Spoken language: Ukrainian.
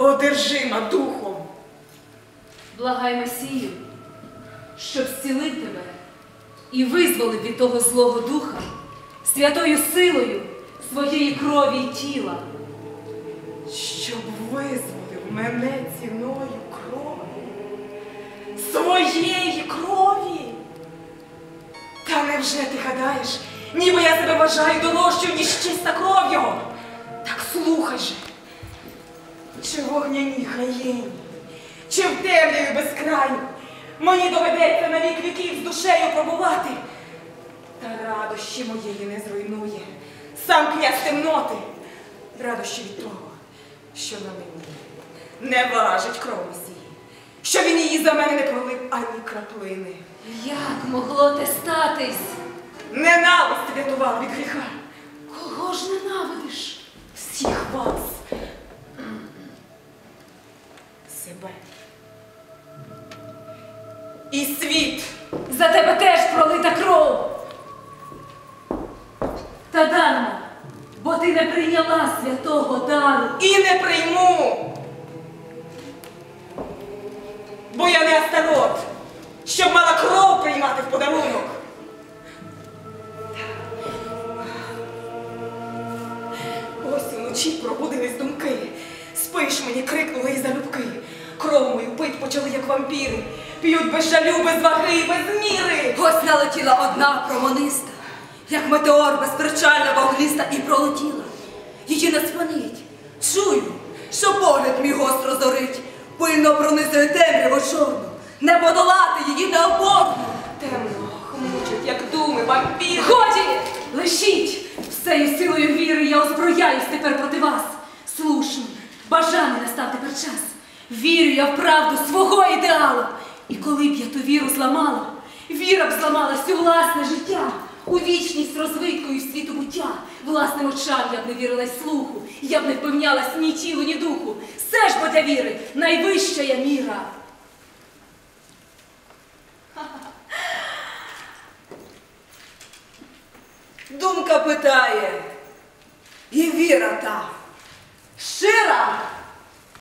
одержима духом. Благай Месію, щоб зцілив тебе і визволив від того злого духа святою силою своєї крові й тіла. щоб визволив мене ціною крові, своєї крові. Та невже ти гадаєш, ніби я себе вважаю дорожчою, ніж чиста кров його? Так слухай же, чи в вогняній хаєні, чи в темряві безкраю, мені доведеться на вік віків з душею пробувати. Та радощі моєї не зруйнує сам князь темноти, радощі від того, що на мені не важить кров Месії, що він її за мене не пролив ані краплини. Як могло те статись? Ненависть рятувала від гріха. Кого ж ненавидиш? Всіх вас. Себе. І світ. За тебе теж пролита кров. Та дарма, бо ти не прийняла святого дару. І не прийму. Бо я не Астарот, щоб мала кров приймати в подарунок. Ось уночі пробудились думки. Спиш мені, крикнули із залюбки. Кров пить почали, як вампіри. П'ють без жалю, без ваги, без міри. Ось налетіла одна промониста, як метеор безперечально вогнista і пролетіла. Її не спинить. Чую, що погляд мій гостро зорить, пильно пронизує темряву чорну, не подолати її необорно. Темно, хмучать, як думи, вампіри. Годі! Лишіть! Всею силою віри я озброяюсь тепер проти вас. Слушно, бажаний настав тепер час. Вірю я в правду свого ідеалу. І коли б я ту віру зламала, віра б зламала всю власне життя. У вічність розвиткою світу буття. Власним очам я б не вірила слуху, я б не впевнялась ні тілу, ні духу. Все ж бо для віри найвища я міра. Думка питає, і віра та щира.